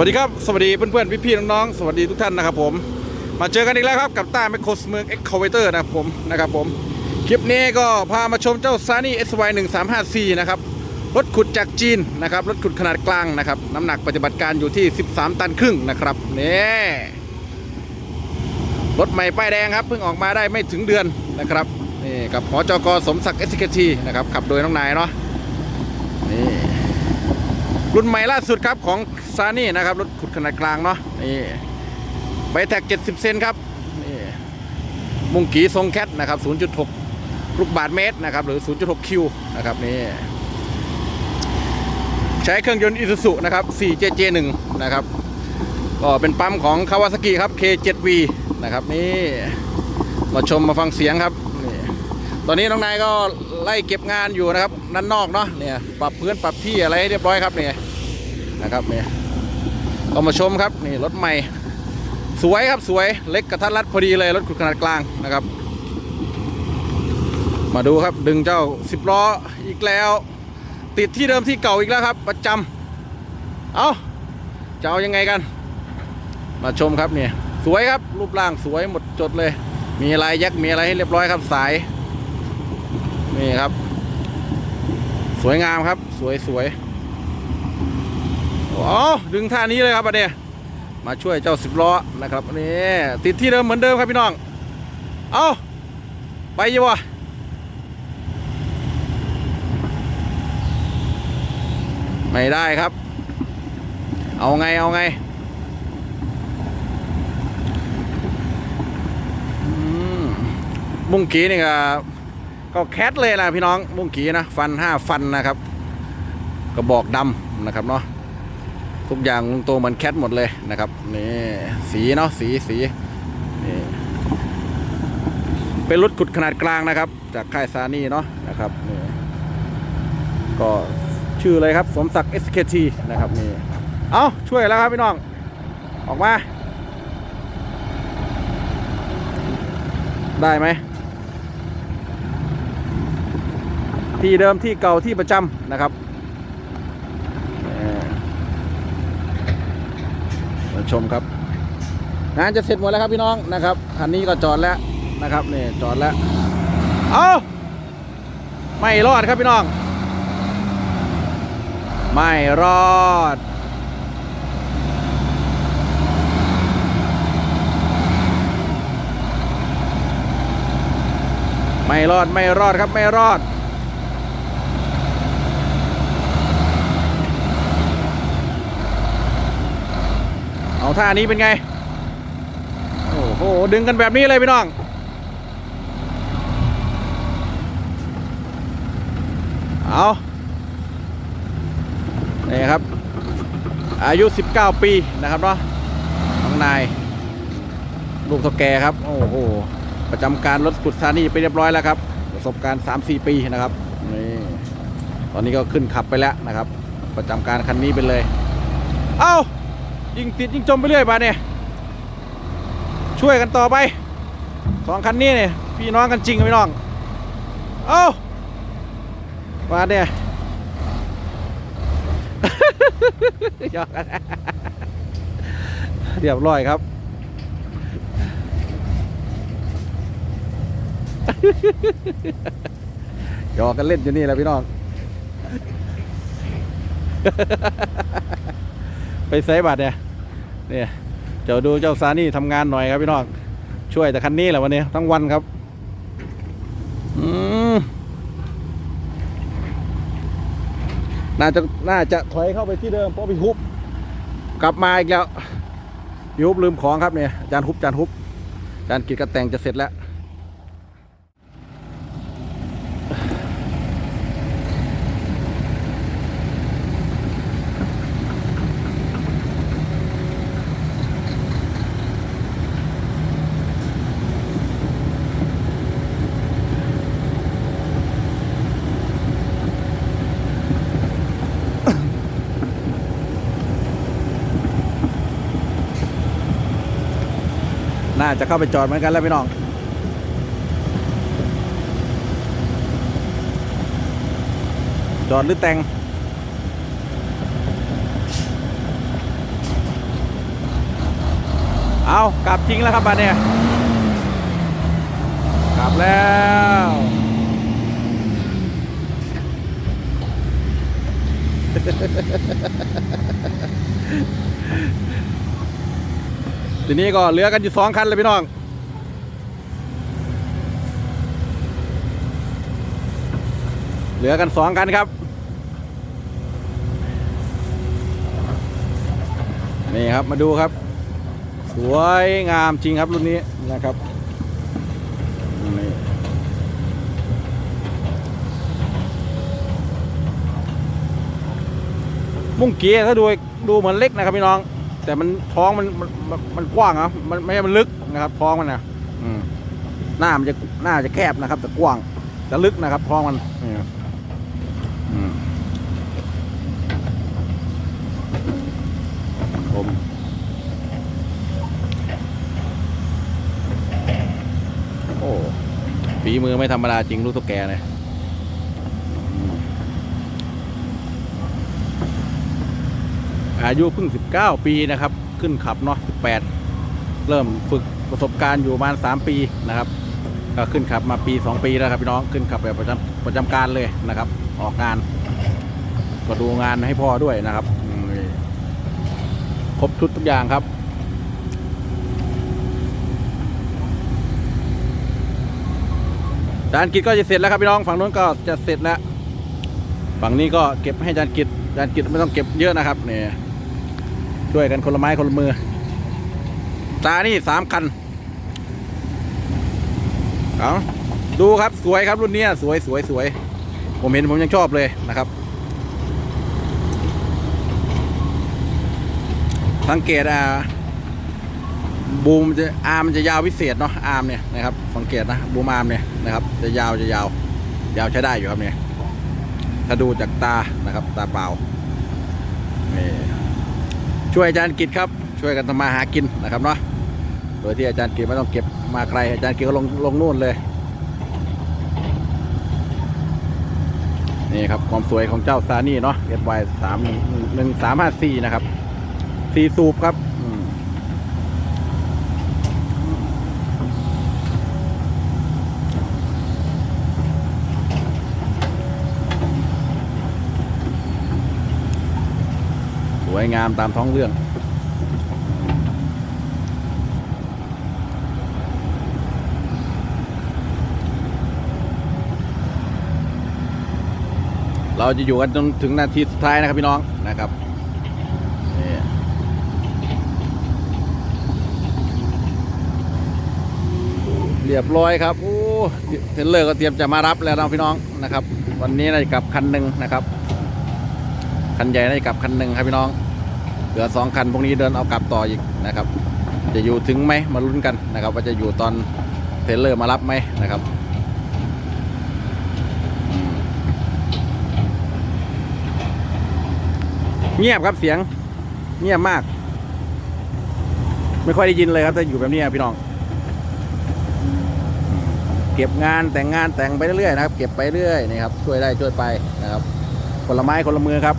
วัสดีครับ สวัสดีเพื่อนๆ พี่ๆ น้องๆ สวัสดีทุกท่านนะครับผม มาเจอกันอีกแล้วครับกับต้าแมคโครสเมืองเอ็กคาเวเตอร์นะครับผมนะครับผม คลิปนี้ก็พามาชมเจ้าซานี่ SY 1 3 5 4นะครับ รถขุดจากจีนนะครับ รถขุดขนาดกลางนะครับ น้ำหนักปฏิบัติการอยู่ที่ 13 ตันครึ่งนะครับนี่รถใหม่ป้ายแดงครับ เพิ่งออกมาได้ไม่ถึงเดือนนะครับนี่กับหอจกสมศักดิ์ SKT นะครับขับโดยน้องนายเนาะ รุ่นใหม่ล่าสุดครับของซานี่นะครับรถขุดขนาดกลางเนาะนี่ใบแท็ก 70 เซนครับนี่มุงกีทรงแคทนะครับ 0.6 ลูกบาทเมตรนะครับ หรือ 0.6 คิวนะครับนี่ใช้เครื่องยนต์อิซูซุนะครับ 4JJ1 นะครับก็เป็นปั๊มของคาวาซากิครับ K7V นะครับนี่มาชมมาฟังเสียงครับนี่ตอนนี้น้องนายก็ไล่เก็บงานอยู่นะครับด้านนอกเนาะเนี่ยปรับพื้นปรับที่อะไรให้เรียบร้อยครับเนี่ย นะครับเนี่ยก็มาชมครับนี่รถใหม่ สวยครับสวยเล็กกระทัดรัดพอดีเลยรถขุดขนาดกลางนะครับ มาดูครับดึงเจ้าสิบล้ออีกแล้ว ติดที่เดิมที่เก่าอีกแล้วครับ ประจำเอาจะเอายังไงกัน มาชมครับเนี่ยสวยครับรูปร่างสวยหมดจดเลย มีลายยักษ์มีอะไรให้เรียบร้อยครับสายนี่ครับ สวยงามครับสวยสวย โอ้ดึงท่านี้เลยครับอันเนี้ยมาช่วยเจ้าสิบล้อนะครับนี่ติดที่เดิมเหมือนเดิมครับพี่น้อง เอาไปยี่วะไม่ได้ครับ เอาไงเอาไงมุ้งกีนี่ก็ก็แคทเลยนะพี่น้องมุ้งกีนะ ฟันห้าฟันนะครับ กระบอกดำนะครับเนาะ ทุกอย่างลงตัวเหมือนแคทหมดเลยนะครับนี่สีเนาะสีสีนี่เป็นรถขุดขนาดกลางนะครับ จากค่ายซานี่เนาะนะครับนี่ก็ชื่อเลยครับ สมศักดิ์ SKT นะครับนี่เอาช่วยแล้วครับพี่น้อง ออกมา ได้ไหม ที่เดิมที่เก่าที่ประจำนะครับเอ่อ มาชมครับ งานจะเสร็จหมดแล้วครับพี่น้องนะครับคันนี้ก็จอดแล้วนะครับนี่จอดแล้ว เอาไม่รอดครับพี่น้อง ไม่รอด ไม่รอดไม่รอดครับไม่รอด เอาท่านี้เป็นไง โอ้โห ดึงกันแบบนี้เลยพี่น้อง เอานี่ครับ อายุ 19 ปีนะครับเนาะน้องนาย ลูกเท่าแกครับ โอ้โห ประจำการรถขุดซานี่ไปเรียบร้อยแล้วครับ ประสบการณ์ 3-4 ปีนะครับ นี่ ตอนนี้ก็ขึ้นขับไปแล้วนะครับ ประจำการคันนี้ไปเลย เอ้า ยิงติดยิงจมไปเรื่อยมาเนี่ยช่วยกันต่อไปสองคันนี้เนี่ยพี่น้องกันจริงกับพี่น้อง เอ้ามาเนี่ยยอกันเรียบร้อยครับหยอกกันเล่นอยู่นี่แหละพี่น้อง ไปใส่บัตรเนี่ย เนี่ยเดี๋ยวดูเจ้าซานี่ทำงานหน่อยครับพี่น้องช่วยแต่คันนี้แหละวันนี้ทั้งวันครับน่าจะน่าจะถอยเข้าไปที่เดิมเพราะพี่ฮุบ กลับมาอีกแล้วยุบลืมของครับเนี่ยจานฮุบจานฮุบจานกิจกระแต่งจะเสร็จแล้ว จะเข้าไปจอดเหมือนกันแล้วพี่น้องจอดหรือแต่งเอากลับทิ้งแล้วครับบ้านเนี่ยกลับแล้ว ทีนี้ก็เหลือกันอยู่สองคันเลยพี่น้องเหลือกันสองคันครับ นี่ครับมาดูครับ สวยงามจริงครับรุ่นนี้นะครับมุ่งเกียร์ถ้าดูดูเหมือนเล็กนะครับพี่น้อง แต่มันท้องมันมันมันกว้างนะมันไม่ใช่มันลึกนะครับ ท้องมันนะอืมหน้ามันจะหน้าจะแคบนะครับ แต่กว้างแต่ลึกนะครับ ท้องมันนี่อืมผมโอ้ฝีมือไม่ธรรมดาจริงลูกตุ๊กแกเนี่ยอืมอายุเพิ่ง 19ปีนะครับ ขึ้นขับเนาะ18 เริ่มฝึกประสบการณ์อยู่ประมาณ 3 ปีนะครับ ก็ขึ้นขับมาปี 2 ปีแล้วครับพี่น้องขึ้นขับแบบประจำประจำการเลยนะครับ ออกงาน ก็ดูงานให้พ่อด้วยนะครับครบชุดทุกอย่างครับจานกิจก็จะเสร็จแล้วครับพี่น้องฝั่งนู้นก็จะเสร็จแล้ว ฝั่งนี้ก็เก็บให้จานกิจจานกิจไม่ต้องเก็บเยอะนะครับเนี่ย ช่วยกันคนละไม้คนละมือ ตานี่สามคัน เอาดูครับสวยครับรุ่นนี้สวยสวยสวย ผมเห็นผมยังชอบเลยนะครับ สังเกตอ่าบูมจะอาร์มจะยาวพิเศษเนาะอาร์มเนี่ยนะครับสังเกตนะบูมอาร์มเนี่ยนะครับ จะยาวจะยาวยาวใช้ได้อยู่ครับเนี่ยถ้าดูจากตานะครับ ตาเปล่านี่ ช่วยอาจารย์กิจครับ ช่วยกันทำมาหากินนะครับเนาะโดยที่อาจารย์กิจไม่ต้องเก็บมาไกลอาจารย์กิจก็ลงลงนู่นเลยนี่ครับความสวยของเจ้าซานี่เนาะ SY สามหนึ่งสามห้าสี่นะครับสี่สูบครับ วยงามตามท้องเรื่อง เราจะอยู่กันจนถึงนาทีสุดท้ายนะครับพี่น้องนะครับเรียบร้อยครับโอ้เทรลเลอร์ก็เตรียมจะมารับแล้วนะพี่น้องนะครับ วันนี้น่าจะกลับคันหนึ่งนะครับ คันใหญ่ได้กลับคันหนึ่งครับพี่น้อง เหลือสองคันพวกนี้เดินเอากลับต่ออีกนะครับ จะอยู่ถึงไหมมาลุ้นกันนะครับ ว่าจะอยู่ตอนเทเลอร์มารับไหมนะครับเงียบครับเสียงเงียบมาก ไม่ค่อยได้ยินเลยครับถ้าอยู่แบบนี้พี่น้อง เก็บงานแต่งงานแต่งไปเรื่อยๆนะครับ เก็บไปเรื่อยนะครับช่วยได้ช่วยไปนะครับคนลไม้คนละมือครับ